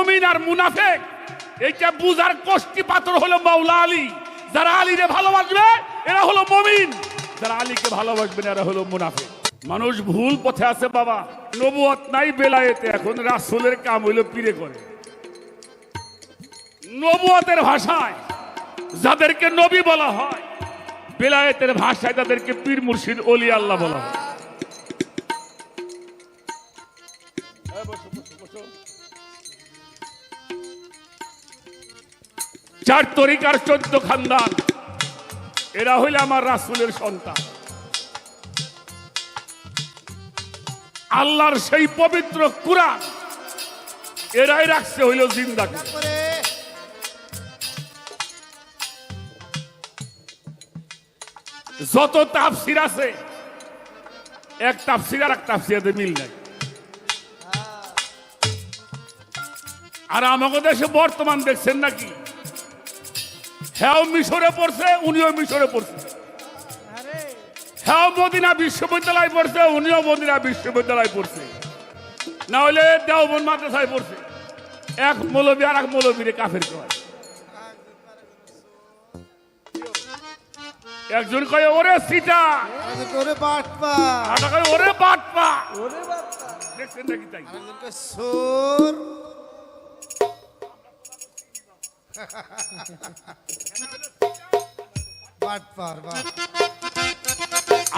মমিন আর মুনাফেক, এইটা বুঝার কষ্টি পাথর হলো মাওলা আলী। যারা আলীরে ভালোবাসবে, এরা হলো মমিন। যারা আলীকে ভালোবাসবে, এরা হলো মুনাফেক। মানুষ ভুল পথে আছে বাবা। নবুয়ত নাই বেলায়েতে, এখন রাসূলের কাম হইল পীরে করে। নবুয়তের ভাষায় যাদেরকে নবী বলা হয়, বেলায়েতের ভাষায় তাদেরকে পীর মুর্শিদ অলি আল্লাহ বলা হয়। চার তরিকার চোদ্দ খানদান, এরা হইলে আমার রাসুলের সন্তান। আল্লাহর সেই পবিত্র কুরআন এরাই রাখছে হইল জিন্দা করে। করে যত তাফসির আছে, এক তাফসির আর এক তাফসিরাতে মিল নাই। আর আমাকে দেশে বর্তমান দেখছেন নাকি? হ্যাঁ মিশরে পড়ছে উনিও মিশরে পড়ছে। আরে। হ্যাঁ মদিনা বিশ্ববিদ্যালয় পড়ছে উনিও মদিনা বিশ্ববিদ্যালয় পড়ছে। না হলে দেওবন মাদ্রাসায় পড়ছে। এক মৌলবী আর এক মৌলবীরে কাফের কয়। একজন কয় ওরে সিটা করে বাটপা। আর কয় ওরে বাটপা। ওরে দেখছেন নাকি তাই? সোর।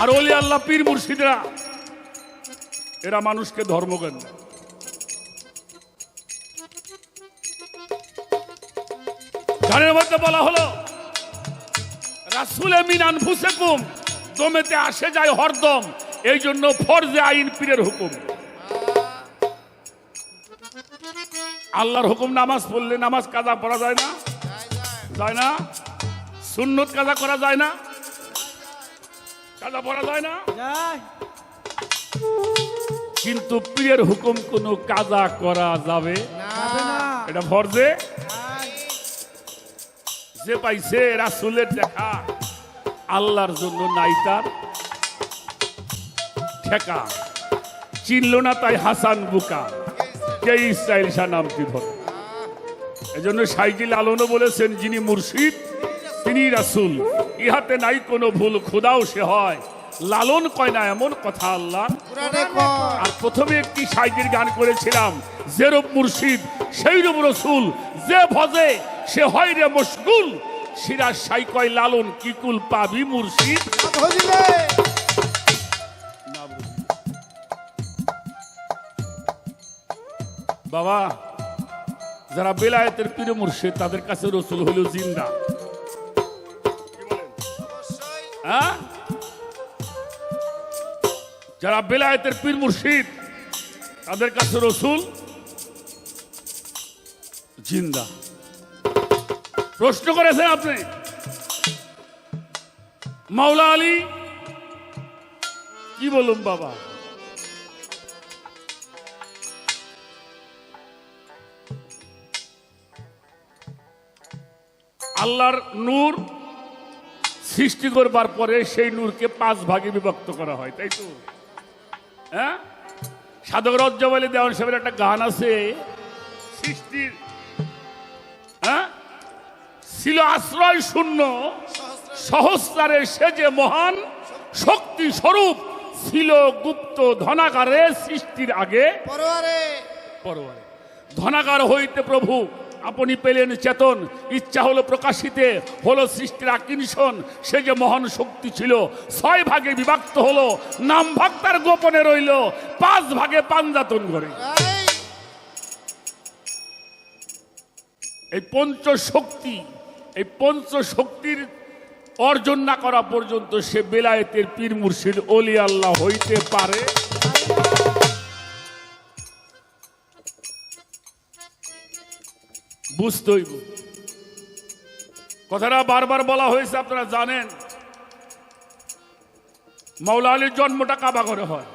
আর ওলি আল্লাহ পীর মুর্শিদরা, এরা মানুষকে ধর্মজ্ঞান দেয়। গানের মধ্যে বলা হলো, রাসুলে মিনান ফুসেকুম দমেতে আসে যায় হরদম এই জন্য ফরজে আইন পীরের হুকুম আল্লাহর হুকুম নামাজ পড়লে নামাজ কাজা পড়া যায় না? যায় না? সুন্নত কাজা করা যায় না? কাজা পড়া যায় না? কিন্তু পীরের হুকুম কোনো কাজা করা যাবে এটা ফরজে? আয়, যে পাইছে রাসুলের দেখা। আল্লাহর জন্য নাই তার ঠেকা। চিনল না তাই হাসান বুকা কে ইসরায়েল শাহ নামটি ধরে? এজন্য সাইজি লালনও বলেছেন যিনি মুর্শিদ তিনি রাসুল। ইহাতে নাই কোনো ভুল খোদাও সে হয়। লালন কয় না এমন কথা আল্লাহ। আর প্রথমে একটি সাইজের গান করেছিলাম জেরব মুর্শিদ সেই রূপ রসুল যে ভজে সে হয় রে মশগুল। সিরাজ সাই কয় লালন কিকুল পাবি মুর্শিদ? বাবা, যারা বেলায়েতের পীর মুর্শিদ, তাদের কাছে রসুল হইল জিন্দা। হ্যাঁ? যারা বেলায়েতের পীর মুর্শিদ, তাদের কাছে রসুল জিন্দা। প্রশ্ন করেছেন আপনি? মাওলা আলী, কি বলুন বাবা? আল্লাহর নূর সৃষ্টি করবার পরে সেই নূরকে পাঁচ ভাগে বিভক্ত করা হয় তাই তো? হ্যাঁ? সাধক রজ্জাবালী দেওয়ান সাহেবের একটা গান আছে সৃষ্টির হ্যাঁ? ছিল আশ্রয় শূন্য সহস্রারে সে যে মহান শক্তি স্বরূপ ছিল গুপ্ত ধনাগারে সৃষ্টির আগে ধনাগার হইতে প্রভু আপনি পেলেন চেতন। ইচ্ছা হলো প্রকাশিতে হলো সৃষ্টির আকিনশন সে যে মহান শক্তি ছিল ছয় ভাগে বিভক্ত হলো নাম ভাগ তার গোপনে রইল পাঁচ ভাগে পাঞ্জাতন এই, এই পঞ্চ শক্তি এই পঞ্চ শক্তির অর্জন না করা পর্যন্ত সে বেলায়েতের পীর মুর্শিদ অলি আল্লাহ হইতে পারে। বুঝতেই কথাটা বারবার বলা হয়েছে, আপনারা জানেন। মাওলা আলীর জন্মটা কাবা করে হয়।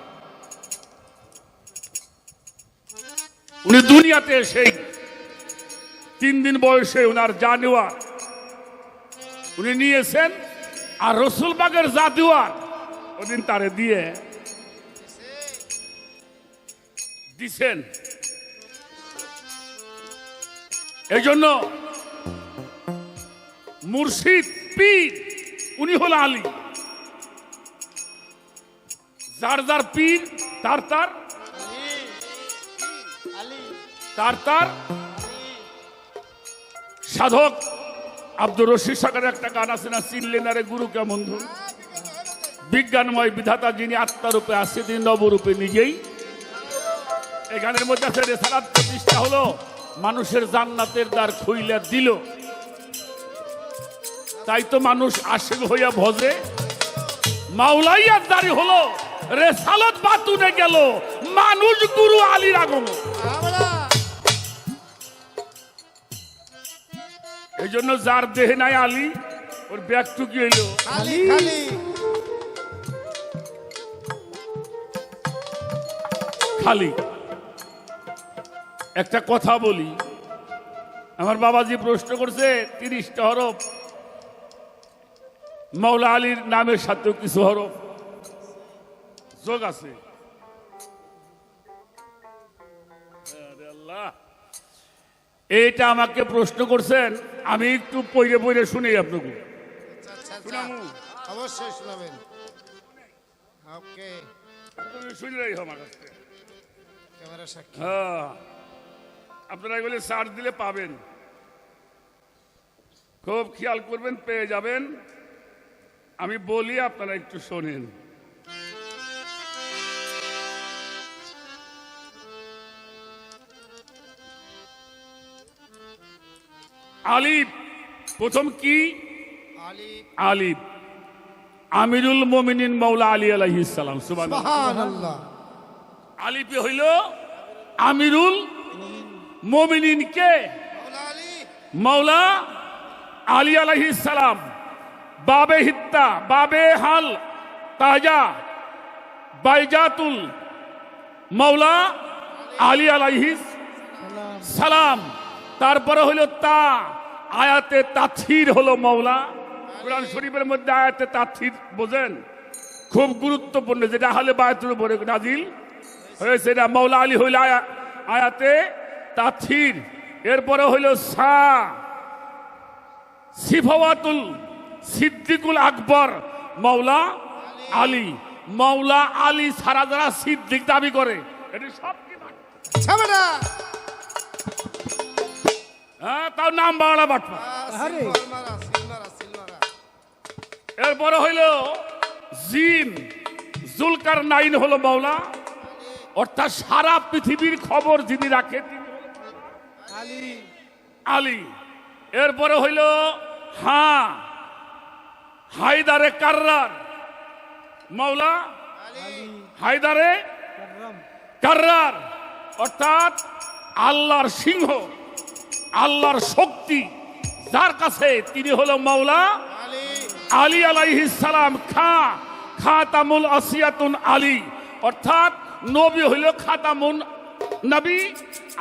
উনি দুনিয়াতে সেই তিন দিন বয়সে ওনার জানুয়ার উনি নিয়েছেন, আর রসুলবাগের জাদুয়ার ওদিন তারে দিয়ে দিছেন। এই জন্য মুর্শিদ পীর, উনি হল আলী। যার যার পীর, তার তার তার তার সাধক আব্দুর রশিদ সরকারের একটা গান আছে না চিনলেন আরে গুরু কেমন ধরুন বিজ্ঞানময় বিধাতা যিনি আত্মারূপে আসছে তিনি নবরূপে নিজেই। এই গানের মধ্যে আছে রেসারাত প্রতিষ্ঠা হলো। মানুষের জান্নাতের দ্বার খুইলা দিল। তাই তো মানুষ আশেক হইয়া ভজে। মাওলাইয়ার দাঁড়ি হলো রেসালত বাতুনে গেল মানুষ গুরু আলীর আগমন। এই জন্য যার দেহে নাই আলী ওর ব্যাগটু কি হইল। খালি। একটা কথা বলি। আমার বাবাজি প্রশ্ন করছে তিরিশটা হরফ। মাওলা আলীর নামের সাথেও কিছু হরফ। যোগ আছে। এইটা আমাকে প্রশ্ন করছেন আমি একটু পইরে পইরে শুনি আপনাকে। আচ্ছা আচ্ছা আচ্ছা। অবশ্যই শোনাবেন। ওকে। শুনলেই আমার কাছ ক্যামেরা সাক্ষী। হ্যাঁ। আপনারা এগুলি সার্চ দিলে পাবেন। খুব খেয়াল করবেন পেয়ে যাবেন। আমি বলি আপনারা একটু শোনেন। আলিফ প্রথম কি? আলী আলিফ। আমিরুল মোমিনিন মৌলা আলী সুবহানাল্লাহ। আলিপি হইল আমিরুল মোমিনিন কে? মৌলা আলী আলাইহিস সালাম। বাবে হিত্তা বাবে হাল, তাজা, বাইজাতুল। মৌলা আলী আলাইহিস সালাম। তারপরে হইল তা, আয়াতে তাথির হলো মৌলা। কোরআন শরীফের মধ্যে আয়াতে তাথির বোঝেন। খুব গুরুত্বপূর্ণ, যেটা হলে বায়াতুর উপরে নাজিল হয়েছে। এটা মৌলা আলী হইল আয়া আয়াতে তাথির এরপরে হইল সা সিফাওয়াতুল সিদ্দিকুল আকবর মৌলা আলী। মৌলা আলী সারা যারা সিদ্দিক দাবি করে এটি সব কি বাট? হ্যাঁ তাও নাম বাংলা বাটপা। এরপরে হইল জিম জুলকার নাইন হলো মৌলা অর্থাৎ সারা পৃথিবীর খবর যিনি রাখে তিনি হলো আলী। এরপরে হইল হা হায়দারে কার্রার। মৌলা হায়দারে কার্রার। অর্থাৎ আল্লাহর সিংহ আল্লাহর শক্তি। যার কাছে তিনি হলো মৌলা আলী। আলী আলাইহিস সালাম খা খাতামুল আসিয়াতুন আলী। অর্থাৎ নবী হইল খাতামুন নবী।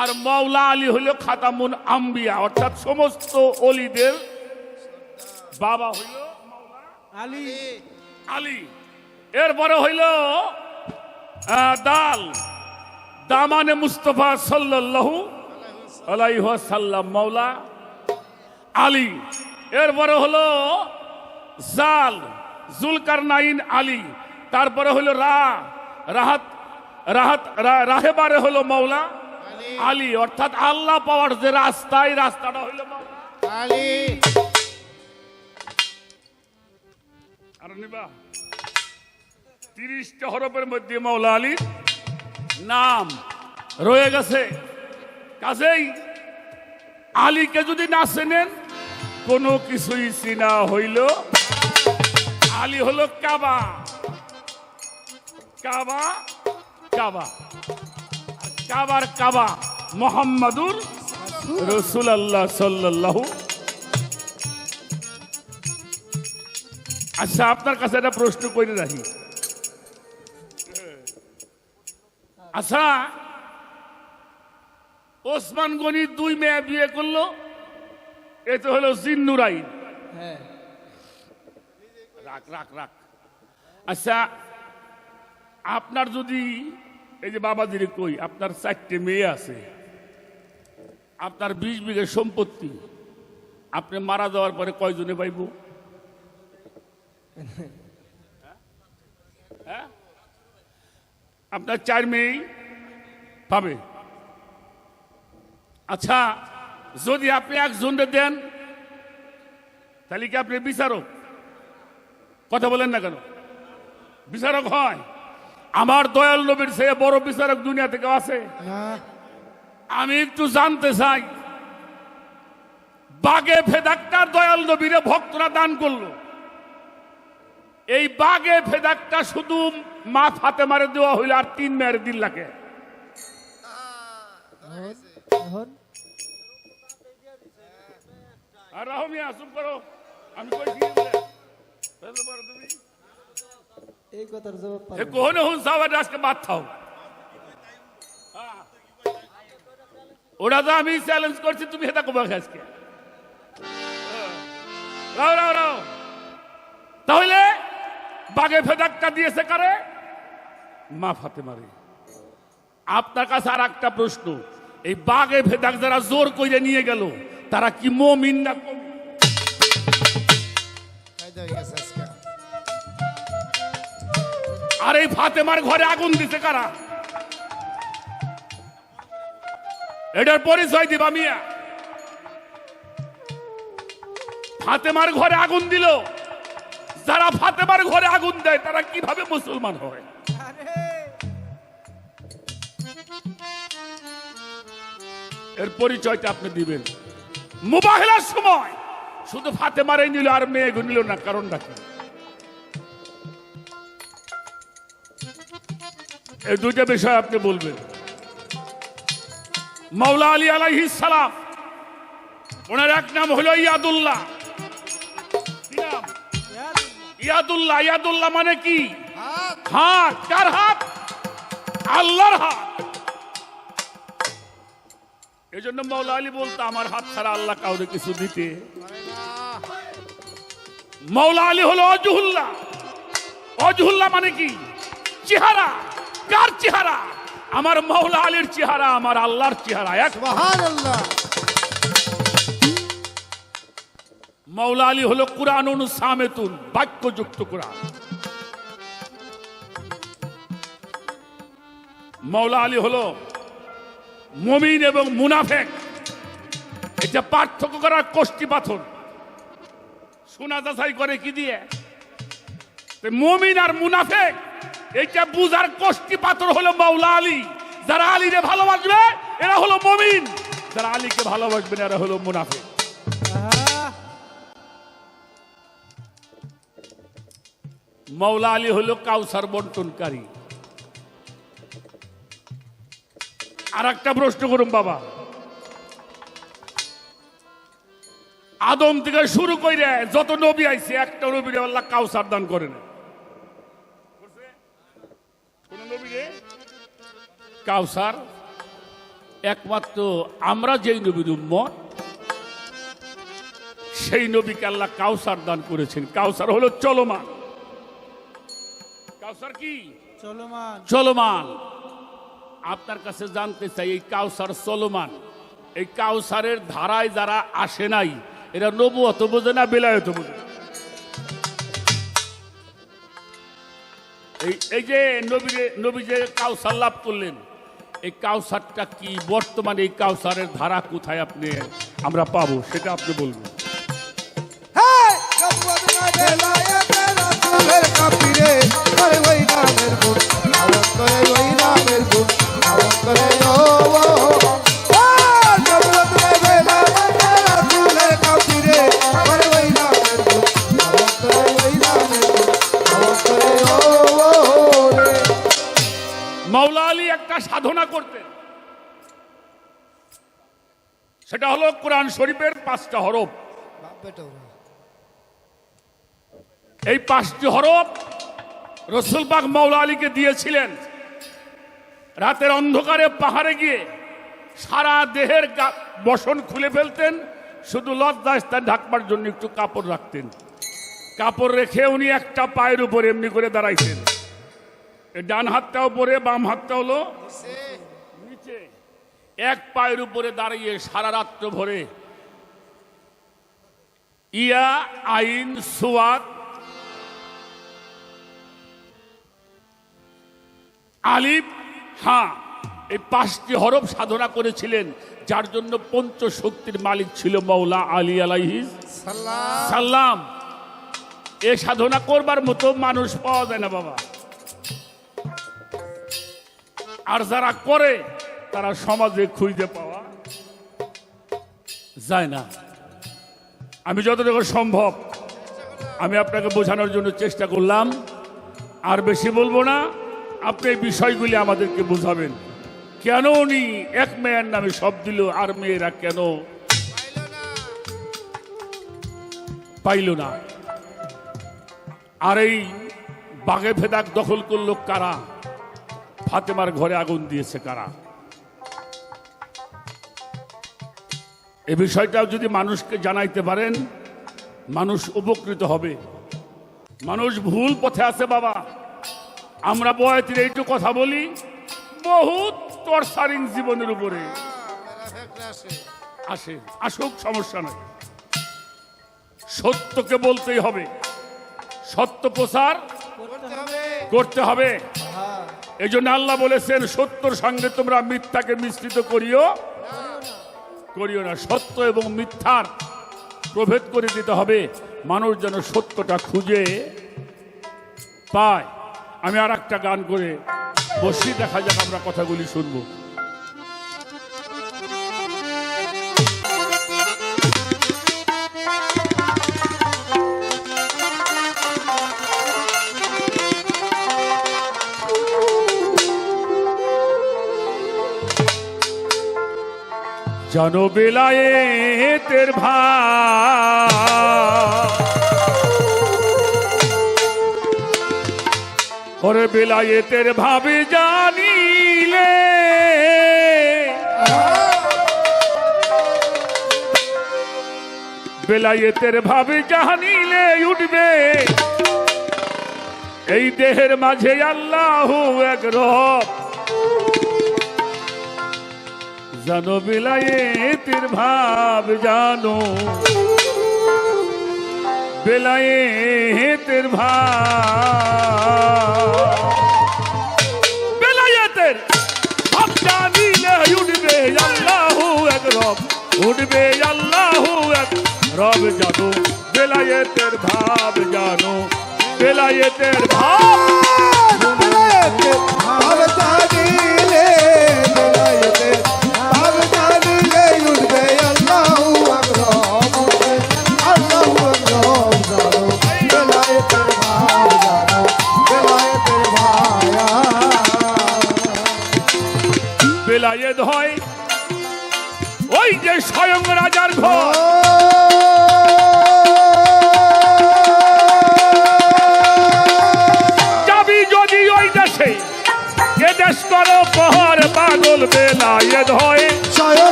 আর মাওলা আলী হইল খাতামুন আম্বিয়া অর্থাৎ সমস্ত অলিদের বাবা হইল আলী। আলী। এরপরে হইল দাল। দামানে মুস্তফা সাল্লাল্লাহু আলাইহি সাল্লাম মাওলা আলী। এরপরে হলো জাল জুলকার নাইন আলী। তারপরে হলো রা রাহাত রাহাত রাহেবারে হলো মৌলা আলী। অর্থাৎ আল্লাহ পাওয়ার যে রাস্তা এই রাস্তাটা হইল মৌলা আলী। আর নিবা। তিরিশটা হরফের মধ্যে মৌলা আলীর নাম রয়ে গেছে। কাজেই আলীকে যদি না চেনেন কোনো কিছুই চিনা হইল। আলী হলো কাবা। কাবা কাবা। কাবার কাবা মোহাম্মদুর রসুল আল্লাহ সাল্লাল্লাহু আচ্ছা আপনার কাছে একটা প্রশ্ন করে রাখি। আচ্ছা ওসমান গনি দুই মেয়ে বিয়ে করল এ তো হলো জিন্নুরাই হ্যাঁ। রাখ রাখ রাখ। আচ্ছা আপনার যদি এই যে বাবাজিরে কই, আপনার চারটে মেয়ে আছে। আপনার বিশ বিঘে সম্পত্তি, আপনি মারা যাওয়ার পরে কয়জনে পাইব? হ্যাঁ? আপনার চার মেয়েই পাবে। আচ্ছা যদি আপনি একজনকে দেন, তাহলে কি আপনি বিচারক? কথা বলেন না কেন? বিচারক হয়। আমার দয়াল নবীর সে বড় বিচারক দুনিয়া থেকে আছে। আমি একটু জানতে চাই বাগে ফেদাক্তার দয়াল নবীরে ভক্তরা দান করল। এই বাগে ফেদাকটা শুধু মা ফাতে মারে দেওয়া হইল আর তিন মেয়ের দিন লাগে আর রাহো মিয়া চুপ করো। আমি কই কি বলে? বুঝতে পারো তুমি? এই কথার জবাব এ পাবেন কোহনে আজকে বাদ থাও। তো আমি চ্যালেঞ্জ করছি তুমি এটা কবে আজকে। রাও রাও রাও তাহলে বাগে ফেদাকটা দিয়েছে কারে মা ফাতে মারে আপনার কাছে আর একটা প্রশ্ন এই বাগে ফেদাক যারা জোর করে নিয়ে গেল তারা কি মমিন না কমিন? আর এই ফাতেমার ঘরে আগুন দিতে কারা? এটার পরিচয় দিবা মিয়া। ফাতেমার ঘরে আগুন দিল। যারা ফাতেমার ঘরে আগুন দেয়, তারা কীভাবে মুসলমান হয়? এর পরিচয়টা আপনি দিবেন। মুবাহিলার সময় শুধু ফাতেমারে নিল আর মেয়ে নিল না, কারণটা কি? এই দুইটা বিষয় আপনি বলবেন। মাওলা আলী আলাইহিস সালাম, ওনার এক নাম হলো ইয়াদুল্লাহ। ইয়াদুল্লাহ ইয়াদুল্লাহ মানে কি? হাত। কার হাত? আল্লাহর হাত। এই জন্য মৌলা আলী বলতো, আমার হাত ছাড়া আল্লাহ কাউরে কিছু দিতে মৌলা আলী হলো অজহুল্লাহ। অজহুল্লাহ মানে কি? চেহারা। কার চেহারা? আমার মৌলা আলীর চেহারা আমার আল্লাহর চেহারা এক মৌলা আলী হলো কোরআন সামেতুন বাক্যযুক্ত কোরআন। মৌলা আলী হলো মমিন এবং মুনাফেক। এটা পার্থক্য করার কষ্টি পাথর। সোনা যাচাই করে কি দিয়ে? মমিন আর মুনাফেক এইটা বুঝার কষ্টি পাথর হলো মৌলা আলী। যারা আলীরে ভালোবাসবে এরা হলো মমিন। যারা আলীকে ভালোবাসবে এরা হলো মুনাফেক। আহা, মৌলা আলী হলো কাউসার বন্টনকারী। আর একটা প্রশ্ন করুন বাবা। আদম থেকে শুরু করে যত নবী আইছে একটা নবীরে আল্লাহ কাউসার দান করে না কাউসার একমাত্র আমরা যেই নবীর উম্মত সেই নবীকে আল্লাহ কাউসার দান করেছেন। কাউসার হলো চলমান। কাউসার কি? চলমান। চলমান। আপনার কাছে জানতে চাই এই কাউসার চলমান? এই কাউসারের ধারায় যারা আসে নাই এরা নবুয়ত বোঝে না বেলায়ত বোঝে। এই এই যে নবী নবী যে কাউসার লাভ করলেন এই কাউসারটা কি? বর্তমানে এই কাউসারের ধারা কোথায় আপনি? আমরা পাবো, সেটা আপনি বলবেন। করে একটা সাধনা করতেন। সেটা হলো কোরআন শরীফের পাঁচটা হরফ। এই পাঁচটি হরফ রসুল পাক মাওলা আলীকে দিয়েছিলেন। রাতের অন্ধকারে পাহাড়ে গিয়ে সারা দেহের বসন খুলে ফেলতেন, শুধু লজ্জা স্থান ঢাকবার জন্য একটু কাপড় রাখতেন। কাপড় রেখে উনি একটা পায়ের উপর এমনি করে দাঁড়াইতেন। ডান হাতটা উপরে বাম হাতটা হলো নিচে। এক পায়ের উপরে দাঁড়িয়ে সারা রাত্র ভরে ইয়া, আইন, সুয়াদ, আলিফ, হা, এই পাঁচটি হরফ সাধনা করেছিলেন, যার জন্য পঞ্চ শক্তির মালিক ছিল মৌলা আলী আলাইহিস সাল্লাম। এ সাধনা করবার মতো মানুষ পাওয়া যায় না বাবা। আর যারা করে, তারা সমাজে খুঁজতে পাওয়া যায় না। আমি যতটুকু সম্ভব, আমি আপনাকে বোঝানোর জন্য চেষ্টা করলাম। আর বেশি বলব না, আপনি এই বিষয়গুলি আমাদেরকে বোঝাবেন। কেন উনি এক মেয়ের নামে সব দিল, আর মেয়েরা কেন পাইল না? আর এই বাগে ফেদাক দখল করল কারা? ফাতেমার ঘরে আগুন দিয়েছে কারা? এ বিষয়টাও যদি মানুষকে জানাইতে পারেন মানুষ উপকৃত হবে। মানুষ ভুল পথে আছে বাবা। আমরা বয়তির এইটু কথা বলি বহুত টর্চারিং জীবনের উপরে। আসে আসুক সমস্যা নাই। সত্যকে বলতেই হবে। সত্য প্রচার করতে হবে। এই জন্য আল্লাহ বলেছেন, সত্যর সঙ্গে তোমরা মিথ্যাকে মিশ্রিত করিও। করিও না, সত্য এবং মিথ্যার প্রভেদ করে দিতে হবে। মানুষ যেন সত্যটা খুঁজে পায়। আমি আর একটা গান করে বসি, দেখা যাক আমরা কথাগুলি শুনব। জানো বেলায়েতের ভাই ওরে বেলায়েতের ভাবে জানিলে। বেলায়েতের ভাবে জানিলে উঠবে। এই দেহের মাঝে আল্লাহ এক রব। জানো বেলায়েতের ভাব জানো। বেলায়েতের ভাব। বেলায়েতের ভাব জানিলে উঠবে আল্লাহ এক রব। উঠবে আল্লাহ এক রব জানো। বেলায়েতের ভাব জানো। বেলায়েতের ভাব। ভাব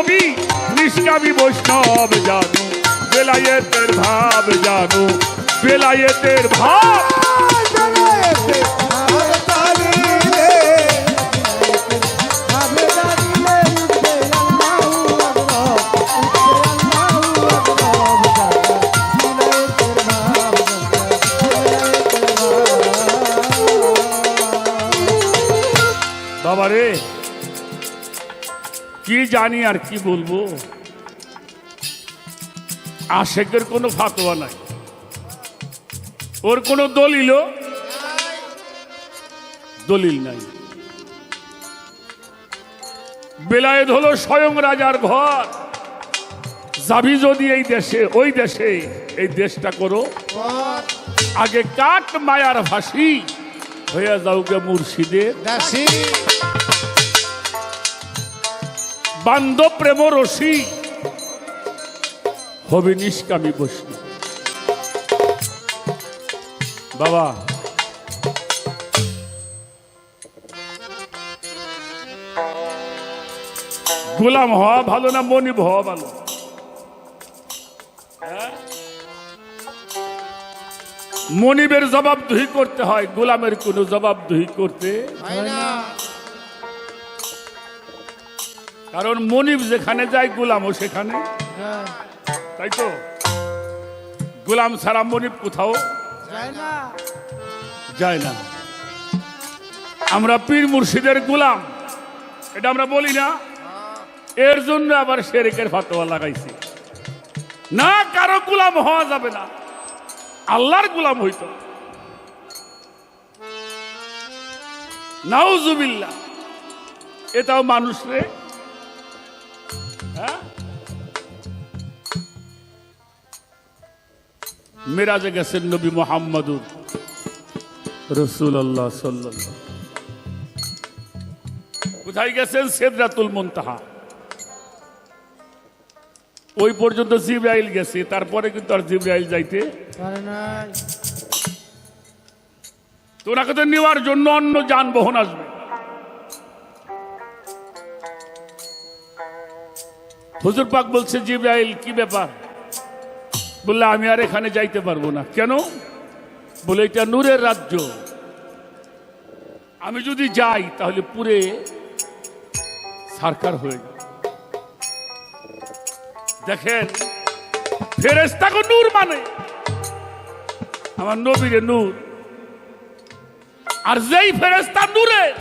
রসি হবি নিষ্কাবি বৈষ্ণব জানু বেলায়েতের ভাব জানু বেলায়েতের ভাব। বেলায়েতে জানি আর কি বলব। আশেকের কোনো ফাতোয়া নাই। ওর কোনো দলিল দলিল নাই। বেলায়েত হলো স্বয়ং রাজার ঘর। যাবি যদি এই দেশে, ওই দেশে, এই দেশটা করো। আগে কাট মায়ার ভাসি হইয়া যাও গে মুর্শিদের। বান্ধব প্রেম রসি হবে নিষ্কামী বসি। বাবা। গোলাম হওয়া ভালো না মনিব হওয়া ভালো? হ্যাঁ? মনিবের জবাবদিহি করতে হয়, গোলামের কোনো জবাবদিহি করতে হয় না। কারণ মনিব যেখানে যায় গোলামও সেখানে। তাই তো? গোলাম ছাড়া মনিব কোথাও? যায় না। যায় না। আমরা পীর মুর্শিদের গোলাম। এটা আমরা বলি না। এর জন্য আবার শেরেকের ফাতোয়া লাগাইছি। না কারও গোলাম হওয়া যাবে না। আল্লাহর গোলাম হইতো। নাউজুবিল্লাহ। এটাও মানুষ মেরাজে গেছেন নবী মোহাম্মদুর রসুল আল্লাহ সাল্লাহ কোথায় গেছেন? সেদরাতুল মুনতাহা। ওই পর্যন্ত জিব্রাইল গেছে, তারপরে কিন্তু আর জিব্রাইল যাইতে পারে নাই। তো ওনাকে তো নেওয়ার জন্য অন্য যানবাহন আসবে। হুজুর পাক বলছে, জিব্রাইল, কি ব্যাপার? বললে, আমি আর এখানে যাইতে পারব না। কেন? বলে, এটা নূরের রাজ্য। আমি যদি যাই, তাহলে পুরে সারকার হয়ে যাবে। দেখেন ফেরেস্তাকে নূর মানে। আমার নবীরে নূর। আর যেই ফেরেস্তা নূরে,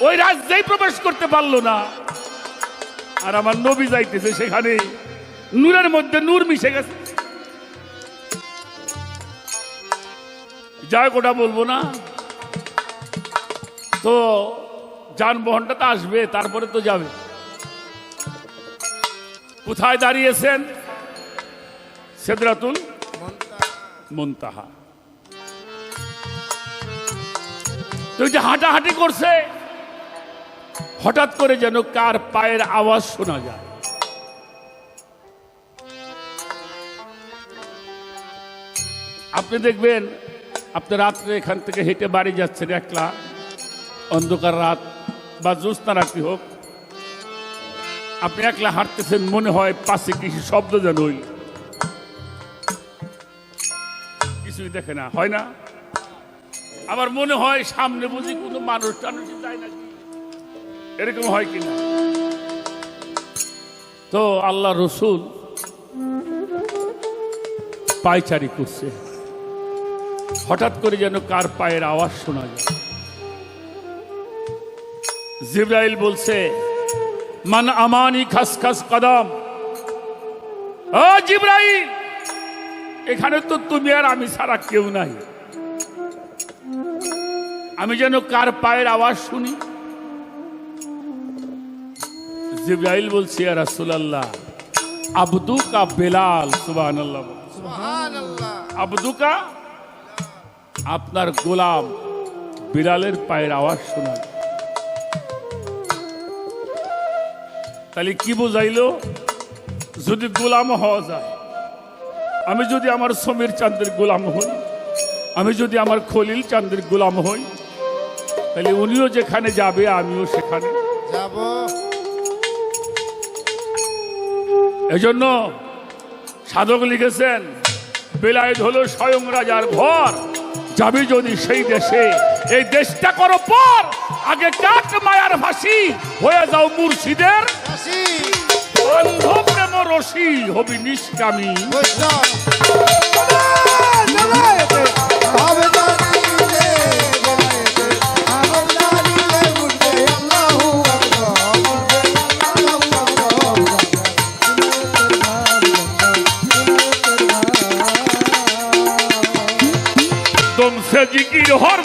ওই রাজ্যেই প্রবেশ করতে পারল না। আর আমার নবী যাইতেছে সেখানে। নূরের মধ্যে নূর মিশে গেছে। যাই ওটা বলব না। তো যানবাহনটা তো আসবে, তারপরে তো যাবে। কোথায় দাঁড়িয়েছেন? সেদরাতুল মুনতাহা। তো ওই যে হাঁটাহাঁটি করছে, হঠাৎ করে যেন কার পায়ের আওয়াজ শোনা যায়। আপনি দেখবেন আপনি রাত্রে এখান থেকে হেঁটে বাড়ি যাচ্ছেন একলা, অন্ধকার রাত বা জ্যোৎস্না রাত্রি হোক, আপনি একলা হাঁটতেছেন, মনে হয় পাশে কিছু শব্দ যেন ওই কিছুই দেখে না, হয় না? আমার মনে হয় সামনে বুঝি কোনো মানুষ টানুষ যায় নাকি? এরকম হয় কিনা? তো আল্লাহ রসুল পায়চারি করছে। হঠাৎ করে যেন কার পায়ের আওয়াজ শোনা যায়। জিব্রাইল বলছে মান আমানি খাস খাস কদম। ও জিব্রাইল এখানে তো তুমি আর আমি ছাড়া কেউ নাই। আমি যেন কার পায়ের আওয়াজ শুনি? জিব্রাইল বলছি আর রাসূলুল্লাহ আবদুকা বেলাল সুবহানাল্লাহ। আবদুকা আপনার গোলাম বিড়ালের পায়ের আওয়াজ শোনা তাহলে কি বোঝাইলো? যদি গোলাম হওয়া যায় আমি যদি আমার সমীর চাঁদের গোলাম হই আমি যদি আমার খলিল চাঁদের গোলাম হই তাহলে উনিও যেখানে যাবে আমিও সেখানে। যাব। এজন্য সাধক লিখেছেন বেলায়েত হলো স্বয়ং রাজার ঘর। যাবি যদি সেই দেশে। এই দেশটা করো পর। আগে ডাক মায়ার ভাসি হয়ে যাও মুর্শিদের। প্রেম রসি হবি নিষ্কামী। তোমসে জিকির হর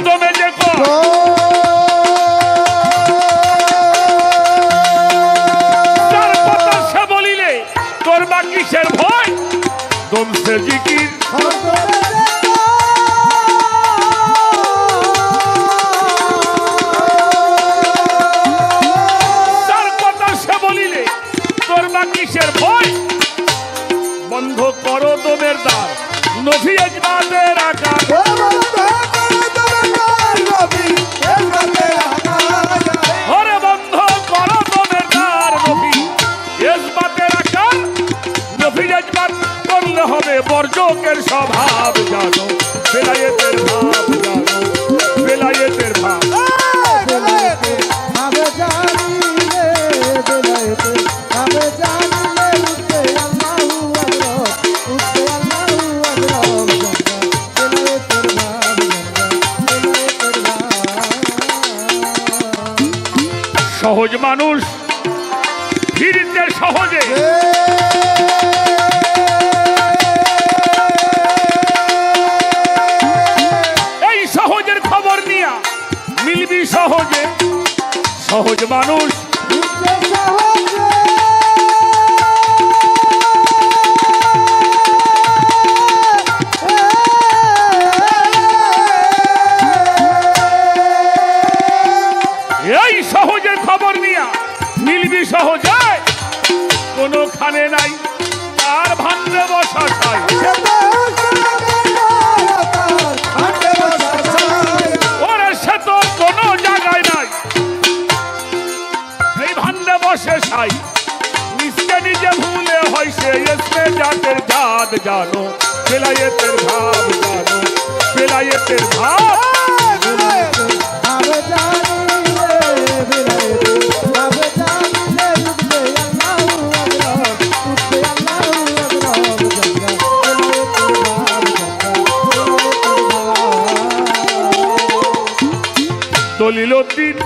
চলিল দিন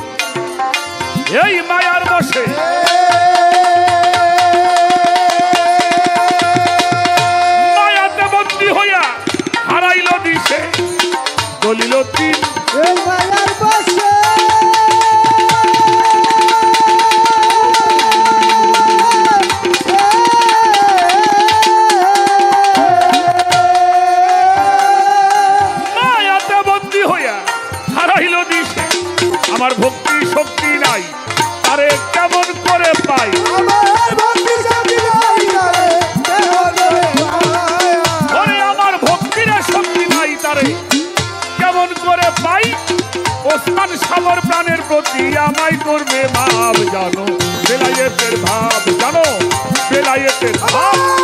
এই মায়ার বসে মায়াতে বন্দী হইয়া হারাইল দিশে চলিল দিন করবে ভাব জানো বেলায়েতের ভাব জানো বেলায়েতের ভাব।